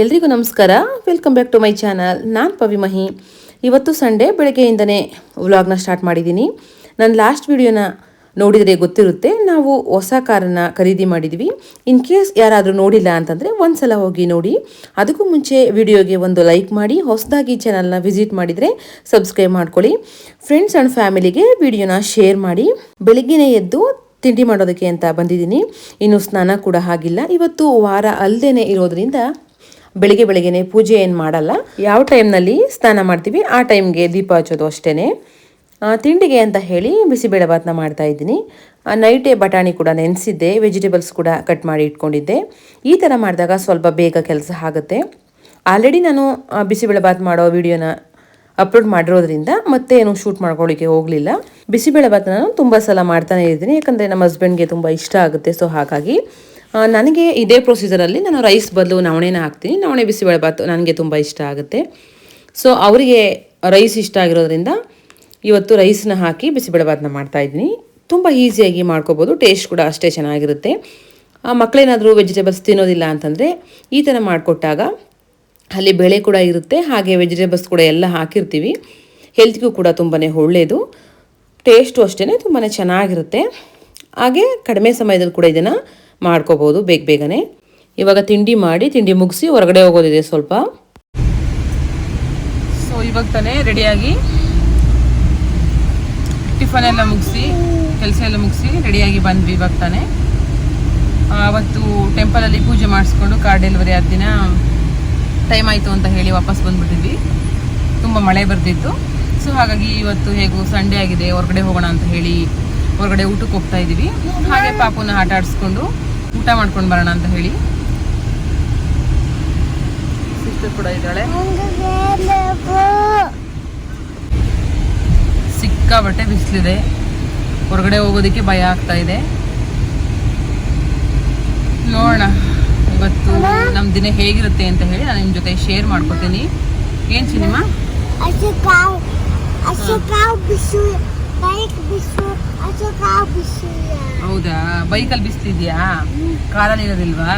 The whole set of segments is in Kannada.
ಎಲ್ರಿಗೂ ನಮಸ್ಕಾರ. Welcome back to my channel ನಾನು ಪವಿಮಹಿ ಇವತ್ತು ಸಂಡೇ, ಬೆಳಗ್ಗೆಯಿಂದನೇ ವ್ಲಾಗ್ನ ಸ್ಟಾರ್ಟ್ ಮಾಡಿದ್ದೀನಿ. ನನ್ನ ಲಾಸ್ಟ್ ವಿಡಿಯೋನ ನೋಡಿದರೆ ಗೊತ್ತಿರುತ್ತೆ, ನಾವು ಹೊಸ ಕಾರನ್ನು ಖರೀದಿ ಮಾಡಿದ್ವಿ. ಇನ್ ಕೇಸ್ ಯಾರಾದರೂ ನೋಡಿಲ್ಲ ಅಂತಂದರೆ ಒಂದ್ಸಲ ಹೋಗಿ ನೋಡಿ. ಅದಕ್ಕೂ ಮುಂಚೆ ವಿಡಿಯೋಗೆ ಒಂದು ಲೈಕ್ ಮಾಡಿ, ಹೊಸದಾಗಿ ಚಾನಲ್ನ ವಿಸಿಟ್ ಮಾಡಿದರೆ ಸಬ್ಸ್ಕ್ರೈಬ್ ಮಾಡ್ಕೊಳ್ಳಿ. ಫ್ರೆಂಡ್ಸ್ ಆ್ಯಂಡ್ ಫ್ಯಾಮಿಲಿಗೆ ವಿಡಿಯೋನ ಶೇರ್ ಮಾಡಿ. ಬೆಳಗ್ಗೆನೇ ಎದ್ದು ತಿಂಡಿ ಮಾಡೋದಕ್ಕೆ ಅಂತ ಬಂದಿದ್ದೀನಿ. ಇನ್ನು ಸ್ನಾನ ಕೂಡ ಆಗಿಲ್ಲ. ಇವತ್ತು ವಾರ ಅಲ್ಲದೇ ಇರೋದ್ರಿಂದ ಬೆಳಿಗ್ಗೆ ಬೆಳಿಗ್ಗೆನೆ ಪೂಜೆ ಏನು ಮಾಡಲ್ಲ. ಯಾವ ಟೈಮ್ನಲ್ಲಿ ಸ್ನಾನ ಮಾಡ್ತೀವಿ? ಆ ಟೈಮ್ಗೆ ದೀಪ ಹಚ್ಚೋದು ಅಷ್ಟೇ ತಿಂಡಿಗೆ ಅಂತ ಹೇಳಿ ಬಿಸಿಬೇಳೆ ಮಾಡ್ತಾ ಇದ್ದೀನಿ. ನೈಟೇ ಬಟಾಣಿ ಕೂಡ ನೆನೆಸಿದ್ದೆ. ವೆಜಿಟೇಬಲ್ಸ್ ಕೂಡ ಕಟ್ ಮಾಡಿ ಇಟ್ಕೊಂಡಿದ್ದೆ. ಈ ಥರ ಮಾಡಿದಾಗ ಸ್ವಲ್ಪ ಬೇಗ ಕೆಲಸ ಆಗುತ್ತೆ. ಆಲ್ರೆಡಿ ನಾನು ಬಿಸಿಬೇಳೆಬಾತ್ ಬಿಸಿಬೇಳೆ ಭಾತ್ ಮಾಡೋ ವಿಡಿಯೋನ ಅಪ್ಲೋಡ್ ಮಾಡಿರೋದ್ರಿಂದ ಮತ್ತೆ ಏನು ಶೂಟ್ ಮಾಡ್ಕೊಳ್ಳಿಕ್ಕೆ ಹೋಗಲಿಲ್ಲ. ಬಿಸಿಬೇಳೆ ಭಾತ್ ನಾನು ತುಂಬ ಸಲ ಮಾಡ್ತಾನೆ ಇದ್ದೀನಿ. ಯಾಕಂದರೆ ನಮ್ಮ ಹಸ್ಬೆಂಡ್ಗೆ ತುಂಬ ಇಷ್ಟ ಆಗುತ್ತೆ. ಸೊ ಹಾಗಾಗಿ ನನಗೆ ಇದೇ ಪ್ರೊಸೀಜರಲ್ಲಿ ನಾನು ರೈಸ್ ಬದಲು ನವಣೆನ ಹಾಕ್ತೀನಿ. ನವಣೆ ಬಿಸಿಬೇಳೆ ಭಾತ್ ನನಗೆ ತುಂಬ ಇಷ್ಟ ಆಗುತ್ತೆ. ಸೊ ಅವರಿಗೆ ರೈಸ್ ಇಷ್ಟ ಆಗಿರೋದ್ರಿಂದ ಇವತ್ತು ರೈಸ್ನ ಹಾಕಿ ಬಿಸಿಬೇಳೆ ಮಾಡ್ತಾಯಿದ್ದೀನಿ ತುಂಬ ಈಸಿಯಾಗಿ ಮಾಡ್ಕೋಬೋದು. ಟೇಸ್ಟ್ ಕೂಡ ಅಷ್ಟೇ ಚೆನ್ನಾಗಿರುತ್ತೆ. ಮಕ್ಕಳೇನಾದರೂ ವೆಜಿಟೇಬಲ್ಸ್ ತಿನ್ನೋದಿಲ್ಲ ಅಂತಂದರೆ ಈ ಥರ ಮಾಡಿಕೊಟ್ಟಾಗ ಅಲ್ಲಿ ಬೆಳೆ ಕೂಡ ಇರುತ್ತೆ. ಹಾಗೆ ವೆಜಿಟೇಬಲ್ಸ್ ಕೂಡ ಎಲ್ಲ ಹಾಕಿರ್ತೀವಿ. ಹೆಲ್ತ್ಗೂ ಕೂಡ ತುಂಬಾ ಒಳ್ಳೆಯದು ಟೇಸ್ಟು ಅಷ್ಟೇ ತುಂಬಾ ಚೆನ್ನಾಗಿರುತ್ತೆ. ಹಾಗೆ ಕಡಿಮೆ ಸಮಯದಲ್ಲಿ ಕೂಡ ಇದನ್ನು ಮಾಡ್ಕೋಬೋದು ಬೇಗ ಬೇಗನೆ. ಇವಾಗ ತಿಂಡಿ ಮಾಡಿ, ತಿಂಡಿ ಮುಗಿಸಿ ಹೊರಗಡೆ ಹೋಗೋದಿದೆ ಸ್ವಲ್ಪ. ಸೊ ಇವಾಗ ತಾನೇ ರೆಡಿಯಾಗಿ ಟಿಫನ್ ಎಲ್ಲ ಮುಗಿಸಿ, ಕೆಲಸ ಎಲ್ಲ ಮುಗಿಸಿ ರೆಡಿಯಾಗಿ ಬಂದ್ವಿ ಇವಾಗ ತಾನೇ. ಅವತ್ತು ಟೆಂಪಲಲ್ಲಿ ಪೂಜೆ ಮಾಡಿಸ್ಕೊಂಡು ಕಾರ್ ಡೆಲಿವರಿ ಆದ ದಿನ ಟೈಮ್ ಆಯಿತು ಅಂತ ಹೇಳಿ ವಾಪಸ್ ಬಂದುಬಿಟ್ಟಿದ್ವಿ. ತುಂಬ ಮಳೆ ಬರ್ತಿತ್ತು ಸೊ ಹಾಗಾಗಿ ಇವತ್ತು ಹೇಗೂ ಸಂಡೇ ಆಗಿದೆ, ಹೊರಗಡೆ ಹೋಗೋಣ ಅಂತ ಹೇಳಿ ಹೊರಗಡೆ ಊಟಕ್ಕೆ ಹೋಗ್ತಾ ಇದ್ದೀವಿ ಹಾಗೆ ಪಾಪುನ ಆಟ ಆಡಿಸ್ಕೊಂಡು ಊಟ ಮಾಡ್ಕೊಂಡು ಬರೋಣ ಅಂತ ಹೇಳಿ. ಸಿಸ್ಟರ್ ಕೂಡ ಇದ್ದಾಳೆ. ಸಿಕ್ಕಾಬಟ್ಟೆ ಬಿಸಿಲಿದೆ. ಹೊರಗಡೆ ಹೋಗೋದಕ್ಕೆ ಭಯ ಆಗ್ತಾ ಇದೆ. ನೋಡೋಣ. ಇವತ್ತು ನಮ್ಮ ದಿನ ಹೇಗಿರುತ್ತೆ ಅಂತ ಹೇಳಿ ನಾನು ನಿಮ್ಮ ಜೊತೆ ಶೇರ್ ಮಾಡ್ಕೊತೀನಿ. ಏನು ಸಿನಿಮಾ ಹೌದಾ? ಬೈಕಲ್ಲಿ ಬಿಸ್ತಿದ್ಯಾ? ಕಾರಲ್ಲಿ ಇರೋದಿಲ್ವಾ?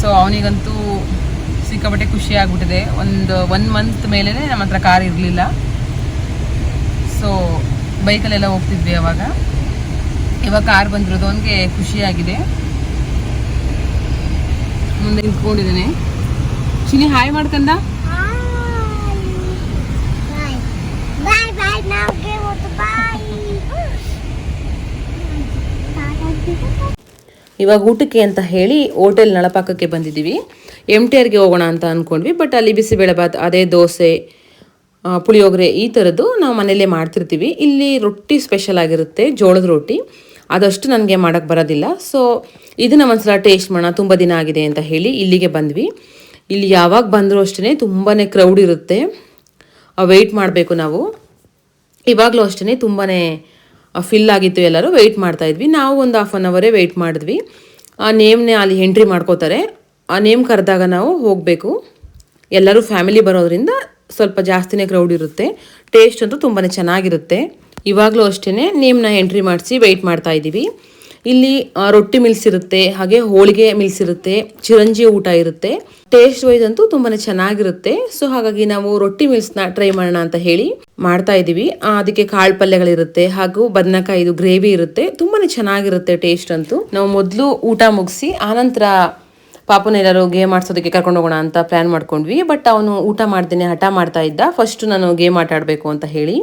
ಸೊ ಅವನಿಗಂತೂ ಸಿಕ್ಕಾಪಟ್ಟೆ ಖುಷಿ ಆಗ್ಬಿಟ್ಟಿದೆ. ಒಂದು ಒನ್ ಮಂತ್ ಮೇಲೇ ನಮ್ಮ ಹತ್ರ ಕಾರ್ ಇರಲಿಲ್ಲ. ಸೊ ಬೈಕಲ್ಲೆಲ್ಲ ಹೋಗ್ತಿದ್ವಿ ಅವಾಗ. ಇವಾಗ ಕಾರ್ ಬಂದಿರೋದು ಅವನಿಗೆ ಖುಷಿಯಾಗಿದೆ ಮುಂದೆ ನಿಂತ್ಕೊಂಡಿದ್ದೀನಿ. ಚಿನಿ ಹಾಯ್ ಮಾಡ್ಕಂದ. ಇವಾಗ ಊಟಕ್ಕೆ ಅಂತ ಹೇಳಿ ಹೋಟೆಲ್ ನಳಪಾಕಕ್ಕೆ ಬಂದಿದ್ದೀವಿ. ಎಂ ಟಿ ಆರ್ಗೆ ಹೋಗೋಣ ಅಂತ ಅಂದ್ಕೊಂಡ್ವಿ ಬಟ್ ಅಲ್ಲಿ ಬಿಸಿಬೇಳೆ ಭಾತ್ ಅದೇ ದೋಸೆ ಪುಳಿಯೋಗರೆ ಈ ಥರದ್ದು ನಾವು ಮನೆಯಲ್ಲೇ ಮಾಡ್ತಿರ್ತೀವಿ. ಇಲ್ಲಿ ರೊಟ್ಟಿ ಸ್ಪೆಷಲ್ ಆಗಿರುತ್ತೆ, ಜೋಳದ ರೊಟ್ಟಿ. ಅದಷ್ಟು ನನಗೆ ಮಾಡೋಕ್ಕೆ ಬರೋದಿಲ್ಲ. ಸೊ ಇದನ್ನ ಒಂದ್ಸಲ ಟೇಸ್ಟ್ ಮಾಡೋಣ, ತುಂಬ ದಿನ ಆಗಿದೆ ಅಂತ ಹೇಳಿ ಇಲ್ಲಿಗೆ ಬಂದ್ವಿ. ಇಲ್ಲಿ ಯಾವಾಗ ಬಂದರೂ ಅಷ್ಟೇ ತುಂಬಾ ಕ್ರೌಡ್ ಇರುತ್ತೆ. ವೆಯ್ಟ್ ಮಾಡಬೇಕು ನಾವು. ಇವಾಗಲೂ ಅಷ್ಟೇ ತುಂಬಾ ಫಿಲ್ ಆಗಿತ್ತು ಎಲ್ಲರೂ ವೆಯ್ಟ್ ಮಾಡ್ತಾ ಇದ್ವಿ. ನಾವು ಒಂದು ಹಾಫ್ ಆನ್ ಅವರೇ ವೆಯ್ಟ್ ಮಾಡಿದ್ವಿ. ಆ ನೇಮ್ನೇ ಅಲ್ಲಿ ಎಂಟ್ರಿ ಮಾಡ್ಕೋತಾರೆ. ಆ ನೇಮ್ ಕರೆದಾಗ ನಾವು ಹೋಗಬೇಕು. ಎಲ್ಲರೂ ಫ್ಯಾಮಿಲಿ ಬರೋದ್ರಿಂದ ಸ್ವಲ್ಪ ಜಾಸ್ತಿನೇ ಕ್ರೌಡ್ ಇರುತ್ತೆ. ಟೇಸ್ಟ್ ಅಂತೂ ತುಂಬಾ ಚೆನ್ನಾಗಿರುತ್ತೆ. ಇವಾಗಲೂ ಅಷ್ಟೇ ನೇಮ್ನ ಎಂಟ್ರಿ ಮಾಡಿಸಿ ವೆಯ್ಟ್ ಮಾಡ್ತಾ ಇದ್ದೀವಿ. ಇಲ್ಲಿ ರೊಟ್ಟಿ ಮಿಲ್ಸ್ ಇರುತ್ತೆ ಹಾಗೆ ಹೋಳಿಗೆ ಮಿಲ್ಸ್ ಇರುತ್ತೆ ಚಿರಂಜಿ ಊಟ ಇರುತ್ತೆ. ಟೇಸ್ಟ್ ವೈಸ್ ಅಂತೂ ತುಂಬಾನೇ ಚೆನ್ನಾಗಿರುತ್ತೆ. ಸೊ ಹಾಗಾಗಿ ನಾವು ರೊಟ್ಟಿ ಮಿಲ್ಸ್ನ ಟ್ರೈ ಮಾಡೋಣ ಅಂತ ಹೇಳಿ ಮಾಡ್ತಾ ಇದ್ದೀವಿ. ಅದಕ್ಕೆ ಕಾಳು ಪಲ್ಯಗಳಿರುತ್ತೆ, ಹಾಗೂ ಬದನೆಕಾಯಿದು ಗ್ರೇವಿ ಇರುತ್ತೆ. ತುಂಬಾನೇ ಚೆನ್ನಾಗಿರುತ್ತೆ ಟೇಸ್ಟ್ ಅಂತೂ. ನಾವು ಮೊದಲು ಊಟ ಮುಗಿಸಿ, ಆನಂತರ ಪಾಪನ ಎಲ್ಲರೂ ಗೇಮ್ ಆಡ್ಸೋದಕ್ಕೆ ಕರ್ಕೊಂಡು ಹೋಗೋಣ ಅಂತ ಪ್ಲ್ಯಾನ್ ಮಾಡ್ಕೊಂಡ್ವಿ. ಬಟ್ ಅವನು ಊಟ ಮಾಡ್ದೇನೆ, ಹಠ ಮಾಡ್ತಾ ಇದ್ದ. ಫಸ್ಟ್ ನಾನು ಗೇಮ್ ಆಟ ಆಡಬೇಕು ಅಂತ ಹೇಳಿ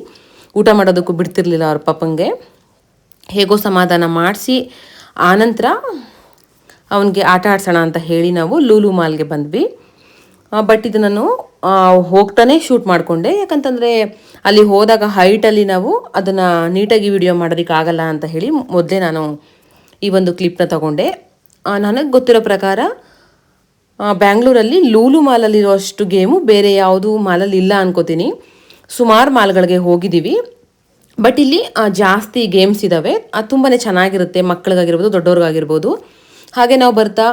ಊಟ ಮಾಡೋದಕ್ಕೂ ಬಿಡ್ತಿರ್ಲಿಲ್ಲ ಅವ್ರ ಪಾಪಂಗೆ. ಹೇಗೋ ಸಮಾಧಾನ ಮಾಡಿಸಿ, ಆನಂತರ ಅವನಿಗೆ ಆಟ ಆಡ್ಸೋಣ ಅಂತ ಹೇಳಿ ನಾವು ಲೂಲು ಮಾಲ್ಗೆ ಬಂದ್ವಿ. ಬಟ್ ಇದು ನಾನು ಹೋಗ್ತಾನೆ ಶೂಟ್ ಮಾಡಿಕೊಂಡೆ. ಯಾಕಂತಂದರೆ ಅಲ್ಲಿ ಹೋದಾಗ ಹೈಟಲ್ಲಿ ನಾವು ಅದನ್ನು ನೀಟಾಗಿ ವಿಡಿಯೋ ಮಾಡೋದಕ್ಕೆ ಆಗಲ್ಲ ಅಂತ ಹೇಳಿ ಮೊದಲೇ ನಾನು ಈ ಒಂದು ಕ್ಲಿಪ್ನ ತಗೊಂಡೆ. ನನಗೆ ಗೊತ್ತಿರೋ ಪ್ರಕಾರ ಬ್ಯಾಂಗ್ಳೂರಲ್ಲಿ ಲೂಲು ಮಾಲಲ್ಲಿರುವಷ್ಟು ಗೇಮು ಬೇರೆ ಯಾವುದು ಮಾಲಲ್ಲಿ ಇಲ್ಲ ಅನ್ಕೋತೀನಿ. ಸುಮಾರು ಮಾಲ್ಗಳಿಗೆ ಹೋಗಿದ್ದೀವಿ. ಬಟ್ ಇಲ್ಲಿ ಜಾಸ್ತಿ ಗೇಮ್ಸ್ ಇದ್ದಾವೆ ಅದು ತುಂಬಾ ಚೆನ್ನಾಗಿರುತ್ತೆ. ಮಕ್ಕಳಿಗಾಗಿರ್ಬೋದು, ದೊಡ್ಡವ್ರಿಗಾಗಿರ್ಬೋದು. ಹಾಗೆ ನಾವು ಬರ್ತಾ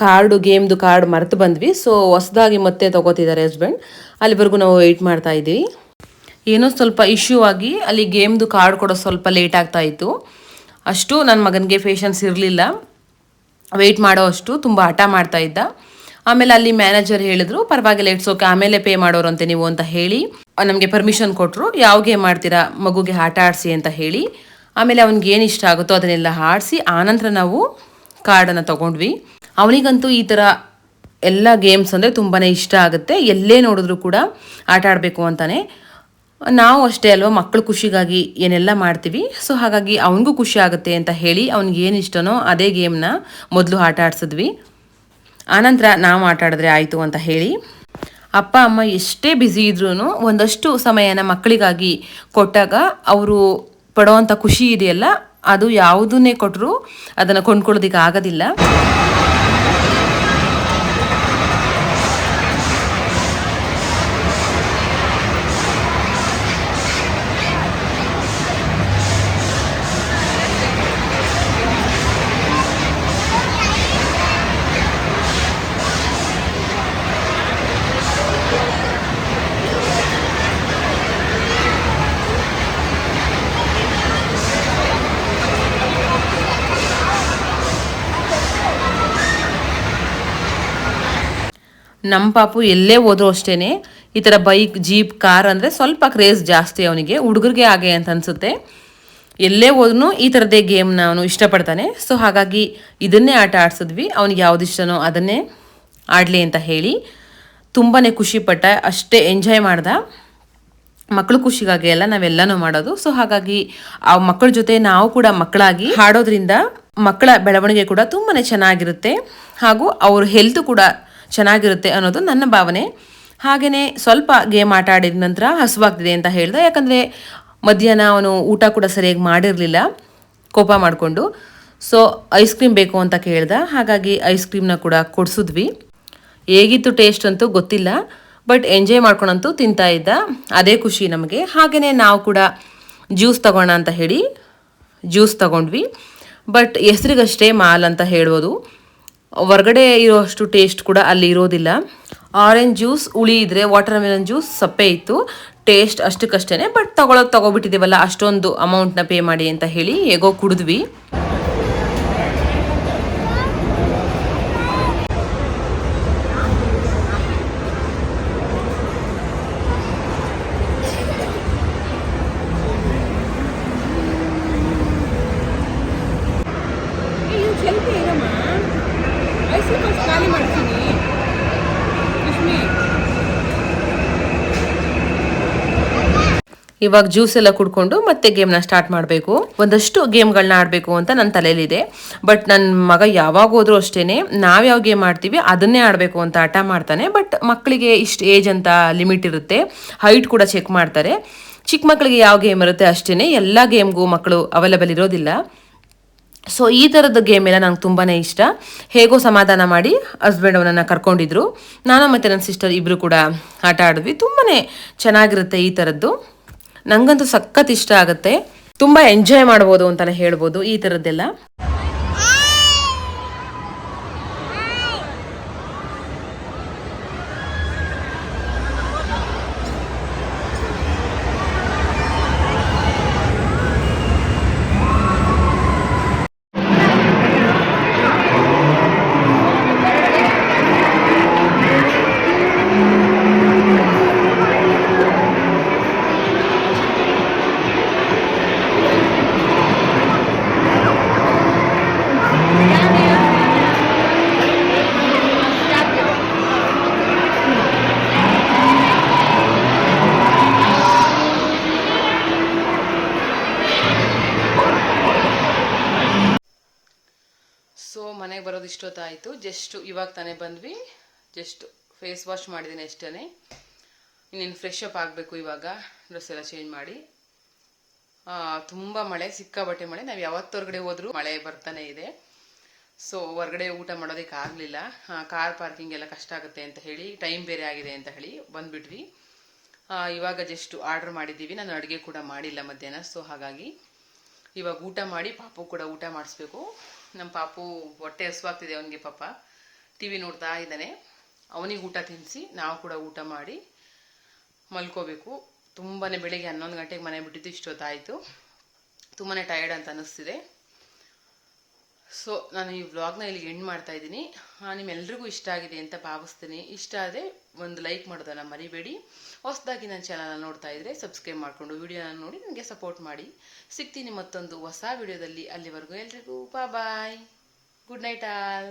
ಕಾರ್ಡು ಗೇಮ್ದು ಕಾರ್ಡ್ ಮರೆತು ಬಂದ್ವಿ. ಸೊ ಹೊಸದಾಗಿ ಮತ್ತೆ ತಗೋತಿದ್ದಾರೆ ಹಸ್ಬೆಂಡ್ ಅಲ್ಲಿವರೆಗೂ ನಾವು ವೆಯ್ಟ್ ಮಾಡ್ತಾ ಇದ್ದೀವಿ. ಏನೋ ಸ್ವಲ್ಪ ಇಶ್ಯೂ ಆಗಿ ಅಲ್ಲಿ ಗೇಮ್ದು ಕಾರ್ಡ್ ಕೊಡೋ ಸ್ವಲ್ಪ ಲೇಟ್ ಆಗ್ತಾ ಇತ್ತು. ಅಷ್ಟು ನನ್ನ ಮಗನಿಗೆ ಪೇಷನ್ಸ್ ಇರಲಿಲ್ಲ. ವೆಯ್ಟ್ ಮಾಡೋ ಅಷ್ಟು ತುಂಬ ಹಠ ಮಾಡ್ತಾ ಇದ್ದ. ಆಮೇಲೆ ಅಲ್ಲಿ ಮ್ಯಾನೇಜರ್ ಹೇಳಿದ್ರು, ಪರವಾಗಿಲ್ಲ ಇಟ್ಸ್ ಓಕೆ ಆಮೇಲೆ ಪೇ ಮಾಡೋರಂತೆ ನೀವು ಅಂತ ಹೇಳಿ. ನಮಗೆ ಪರ್ಮಿಷನ್ ಕೊಟ್ಟರು ಯಾವ ಗೇಮ್ ಮಾಡ್ತೀರಾ, ಮಗುಗೆ ಆಟ ಆಡಿಸಿ ಅಂತ ಹೇಳಿ. ಆಮೇಲೆ ಅವ್ನಿಗೆ ಏನು ಇಷ್ಟ ಆಗುತ್ತೋ ಅದನ್ನೆಲ್ಲ ಆಡಿಸಿ ಆನಂತರ ನಾವು ಕಾರ್ಡನ್ನು ತಗೊಂಡ್ವಿ. ಅವನಿಗಂತೂ ಈ ಥರ ಎಲ್ಲ ಗೇಮ್ಸ್ ಅಂದರೆ ತುಂಬಾ ಇಷ್ಟ ಆಗುತ್ತೆ. ಎಲ್ಲೇ ನೋಡಿದ್ರು ಕೂಡ ಆಟ ಆಡಬೇಕು ಅಂತಾನೆ. ನಾವು ಅಷ್ಟೇ ಅಲ್ವಾ ಮಕ್ಕಳು ಖುಷಿಗಾಗಿ ಏನೆಲ್ಲ ಮಾಡ್ತೀವಿ. ಸೊ ಹಾಗಾಗಿ ಅವನಿಗೂ ಖುಷಿ ಆಗುತ್ತೆ ಅಂತ ಹೇಳಿ ಅವ್ನಿಗೆ ಏನು ಇಷ್ಟನೋ ಅದೇ ಗೇಮ್ನ ಮೊದಲು ಆಟ ಆಡಿಸಿದ್ವಿ. ಆನಂತರ ನಾವು ಆಟ ಆಡಿದ್ರೆ ಆಯಿತು ಅಂತ ಹೇಳಿ. ಅಪ್ಪ, ಅಮ್ಮ ಎಷ್ಟೇ ಬ್ಯುಸಿ ಇದ್ರೂ ಒಂದಷ್ಟು ಸಮಯನ ಮಕ್ಕಳಿಗಾಗಿ ಕೊಟ್ಟಾಗ ಅವರು ಪಡೋವಂಥ ಖುಷಿ ಇದೆಯಲ್ಲ, ಅದು ಯಾವುದನ್ನೇ ಕೊಟ್ಟರು ಅದನ್ನು ಕೊಂಡ್ಕೊಳ್ಳೋದಕ್ಕೆ ಆಗೋದಿಲ್ಲ ನಮ್ಮ ಪಾಪು ಎಲ್ಲೇ ಹೋದ್ರೂ ಅಷ್ಟೇನೆ ಈ ಥರ ಬೈಕ್, ಜೀಪ್, ಕಾರ್ ಅಂದರೆ ಸ್ವಲ್ಪ ಕ್ರೇಜ್ ಜಾಸ್ತಿ ಅವನಿಗೆ, ಹುಡುಗರಿಗೆ ಹಾಗೆ ಅಂತ ಅನಿಸುತ್ತೆ. ಎಲ್ಲೇ ಹೋದ್ರೂ ಈ ಥರದ್ದೇ ಗೇಮ್ನ ಅವನು ಇಷ್ಟಪಡ್ತಾನೆ. ಸೊ ಹಾಗಾಗಿ ಇದನ್ನೇ ಆಟ ಆಡಿಸಿದ್ವಿ. ಅವ್ನಿಗೆ ಯಾವ್ದು ಇಷ್ಟನೋ ಅದನ್ನೇ ಆಡಲಿ ಅಂತ ಹೇಳಿ ತುಂಬಾ ಖುಷಿಪಟ್ಟ ಅಷ್ಟೇ ಎಂಜಾಯ್ ಮಾಡ್ದ. ಮಕ್ಕಳು ಖುಷಿಗಾಗಿ ಎಲ್ಲ ನಾವೆಲ್ಲನೂ ಮಾಡೋದು. ಸೊ ಹಾಗಾಗಿ ಆ ಮಕ್ಕಳ ಜೊತೆ ನಾವು ಕೂಡ ಮಕ್ಕಳಾಗಿ ಹಾಡೋದ್ರಿಂದ ಮಕ್ಕಳ ಬೆಳವಣಿಗೆ ಕೂಡ ತುಂಬಾ ಚೆನ್ನಾಗಿರುತ್ತೆ. ಹಾಗೂ ಅವ್ರ ಹೆಲ್ತ್ ಕೂಡ ಚೆನ್ನಾಗಿರುತ್ತೆ ಅನ್ನೋದು ನನ್ನ ಭಾವನೆ. ಹಾಗೆಯೇ ಸ್ವಲ್ಪ ಗೇಮ್ ಆಟ ಆಡಿದ ನಂತರ ಹಸುವಾಗ್ತಿದೆ ಅಂತ ಹೇಳ್ದೆ. ಯಾಕಂದರೆ ಮಧ್ಯಾಹ್ನ ಅವನು ಊಟ ಕೂಡ ಸರಿಯಾಗಿ ಮಾಡಿರಲಿಲ್ಲ. ಕೋಪ ಮಾಡಿಕೊಂಡು. ಸೊ ಐಸ್ ಕ್ರೀಮ್ ಬೇಕು ಅಂತ ಕೇಳ್ದ. ಹಾಗಾಗಿ ಐಸ್ ಕ್ರೀಮ್ನ ಕೂಡ ಕೊಡಿಸಿದ್ವಿ. ಹೇಗಿತ್ತು ಟೇಸ್ಟ್ ಅಂತೂ ಗೊತ್ತಿಲ್ಲ. ಬಟ್ ಎಂಜಾಯ್ ಮಾಡ್ಕೊಂಡಂತೂ ತಿಂತಾ ಇದ್ದ. ಅದೇ ಖುಷಿ ನಮಗೆ. ಹಾಗೆಯೇ ನಾವು ಕೂಡ ಜ್ಯೂಸ್ ತಗೋಣ ಅಂತ ಹೇಳಿ ಜ್ಯೂಸ್ ತಗೊಂಡ್ವಿ. ಬಟ್ ಹೆಸರಿಗಷ್ಟೇ ಮಾಲ್ ಅಂತ ಹೇಳ್ಬೋದು. ಹೊರಗಡೆ ಇರೋಷ್ಟು ಟೇಸ್ಟ್ ಕೂಡ ಅಲ್ಲಿ ಇರೋದಿಲ್ಲ. ಆರೆಂಜ್ ಜ್ಯೂಸ್ ಹುಳಿ ಇದ್ರೆ ವಾಟರ್ ಮೆಲನ್ ಜ್ಯೂಸ್ ಸಪ್ಪೆ ಇತ್ತು. ಟೇಸ್ಟ್ ಅಷ್ಟಕ್ಕಷ್ಟೇ ಬಟ್ ತಗೊಳೋದು ತಗೊಬಿಟ್ಟಿದ್ದೀವಲ್ಲ, ಅಷ್ಟೊಂದು ಅಮೌಂಟ್ನ ಪೇ ಮಾಡಿ ಅಂತ ಹೇಳಿ ಹೇಗೋ ಕುಡಿದ್ವಿ ಸ್ವಲ್ಪ ಇರಮ್ಮ ಐಸ್ ಕ್ರೀಮ್ ಅಷ್ಟು ಮಾಡ್ತೀನಿ. ಇವಾಗ ಜ್ಯೂಸ್ ಎಲ್ಲ ಕುಡ್ಕೊಂಡು ಮತ್ತೆ ಗೇಮ್ನ ಸ್ಟಾರ್ಟ್ ಮಾಡಬೇಕು. ಒಂದಷ್ಟು ಗೇಮ್ಗಳನ್ನ ಆಡಬೇಕು ಅಂತ ನನ್ನ ತಲೆಯಲ್ಲಿದೆ. ಬಟ್ ನನ್ನ ಮಗ ಯಾವಾಗ ಹೋದ್ರೂ ಅಷ್ಟೇನೆ ನಾವ್ಯಾವ ಗೇಮ್ ಆಡ್ತೀವಿ ಅದನ್ನೇ ಆಡಬೇಕು ಅಂತ ಆಟ ಮಾಡ್ತಾನೆ. ಬಟ್ ಮಕ್ಕಳಿಗೆ ಇಷ್ಟು ಏಜ್ ಅಂತ ಲಿಮಿಟ್ ಇರುತ್ತೆ. ಹೈಟ್ ಕೂಡ ಚೆಕ್ ಮಾಡ್ತಾರೆ. ಚಿಕ್ಕ ಮಕ್ಕಳಿಗೆ ಯಾವ ಗೇಮ್ ಇರುತ್ತೆ ಅಷ್ಟೇ ಎಲ್ಲ ಗೇಮ್ಗೂ ಮಕ್ಕಳು ಅವೈಲೇಬಲ್ ಇರೋದಿಲ್ಲ. ಸೊ ಈ ಥರದ ಗೇಮ್ ಎಲ್ಲ ನಂಗೆ ತುಂಬಾ ಇಷ್ಟ. ಹೇಗೋ ಸಮಾಧಾನ ಮಾಡಿ ಹಸ್ಬೆಂಡ್ ಅವನನ್ನು ಕರ್ಕೊಂಡಿದ್ರು. ನಾನು ಮತ್ತು ನನ್ನ ಸಿಸ್ಟರ್ ಇಬ್ಬರು ಕೂಡ ಆಟ ಆಡಿದ್ವಿ. ತುಂಬಾ ಚೆನ್ನಾಗಿರುತ್ತೆ ಈ ಥರದ್ದು ನಂಗಂತೂ ಸಖತ್ ಇಷ್ಟ ಆಗುತ್ತೆ. ತುಂಬ ಎಂಜಾಯ್ ಮಾಡ್ಬೋದು ಅಂತಲೇ ಹೇಳ್ಬೋದು ಈ ಥರದ್ದೆಲ್ಲ ಇಷ್ಟೊತ್ತಾಯಿತು. ಜಸ್ಟು ಇವಾಗ ತಾನೇ ಬಂದ್ವಿ. ಜಸ್ಟ್ ಫೇಸ್ ವಾಶ್ ಮಾಡಿದ್ದೀನಿ ಅಷ್ಟೇ ಇನ್ನೇನು ಫ್ರೆಶ್ ಅಪ್ ಆಗಬೇಕು ಇವಾಗ. ಡ್ರೆಸ್ ಎಲ್ಲ ಚೇಂಜ್ ಮಾಡಿ. ತುಂಬ ಮಳೆ ಸಿಕ್ಕಾಬಟ್ಟೆ ಮಳೆ. ನಾವು ಯಾವತ್ತು ಹೊರಗಡೆ ಹೋದರೂ ಮಳೆ ಬರ್ತಾನೆ ಇದೆ. ಸೊ ಹೊರಗಡೆ ಊಟ ಮಾಡೋದಕ್ಕೆ ಆಗಲಿಲ್ಲ. ಕಾರ್ ಪಾರ್ಕಿಂಗ್ ಎಲ್ಲ ಕಷ್ಟ ಆಗುತ್ತೆ ಅಂತ ಹೇಳಿ ಟೈಮ್ ಬೇರೆ ಆಗಿದೆ ಅಂತ ಹೇಳಿ ಬಂದುಬಿಟ್ವಿ. ಇವಾಗ ಜಸ್ಟ್ ಆರ್ಡರ್ ಮಾಡಿದ್ದೀವಿ. ನಾನು ಅಡುಗೆ ಕೂಡ ಮಾಡಿಲ್ಲ ಮಧ್ಯಾಹ್ನ ಸೊ ಹಾಗಾಗಿ ಇವಾಗ ಊಟ ಮಾಡಿ ಪಾಪು ಕೂಡ ಊಟ ಮಾಡಿಸ್ಬೇಕು. ನಮ್ಮ ಪಾಪು ಹೊಟ್ಟೆ ಹಸುವಾಗ್ತಿದೆ ಅವನಿಗೆ ಪಾಪ. ಟಿ ವಿ ನೋಡ್ತಾ ಇದ್ದಾನೆ. ಅವನಿಗೆ ಊಟ ತಿನ್ನಿಸಿ, ನಾವು ಕೂಡ ಊಟ ಮಾಡಿ ಮಲ್ಕೋಬೇಕು. ತುಂಬಾ ಬೆಳಿಗ್ಗೆ ಹನ್ನೊಂದು ಗಂಟೆಗೆ ಮನೆ ಬಿಟ್ಟಿದ್ದು ಇಷ್ಟೊತ್ತಾಯಿತು. ತುಂಬಾ ಟಯರ್ಡ್ ಅಂತ ಅನ್ನಿಸ್ತಿದೆ. ಸೊ ನಾನು ಈ ವ್ಲಾಗ್ನ ಇಲ್ಲಿ ಎಂಡ್ ಮಾಡ್ತಾ ಇದ್ದೀನಿ. ನಿಮ್ಮೆಲ್ರಿಗೂ ಇಷ್ಟ ಆಗಿದೆ ಅಂತ ಭಾವಿಸ್ತೀನಿ. ಇಷ್ಟ ಆದರೆ ಒಂದು ಲೈಕ್ ಮಾಡೋದನ್ನು ಮರಿಬೇಡಿ. ಹೊಸದಾಗಿ ನನ್ನ ಚಾನಲ್ನ ನೋಡ್ತಾ ಇದ್ದರೆ ಸಬ್ಸ್ಕ್ರೈಬ್ ಮಾಡಿಕೊಂಡು ವಿಡಿಯೋನ ನೋಡಿ ನನಗೆ ಸಪೋರ್ಟ್ ಮಾಡಿ. ಸಿಗ್ತೀನಿ ಮತ್ತೊಂದು ಹೊಸ ವಿಡಿಯೋದಲ್ಲಿ ಅಲ್ಲಿವರೆಗೂ ಎಲ್ರಿಗೂ ಬಾಯ್ ಗುಡ್ ನೈಟ್ ಆಲ್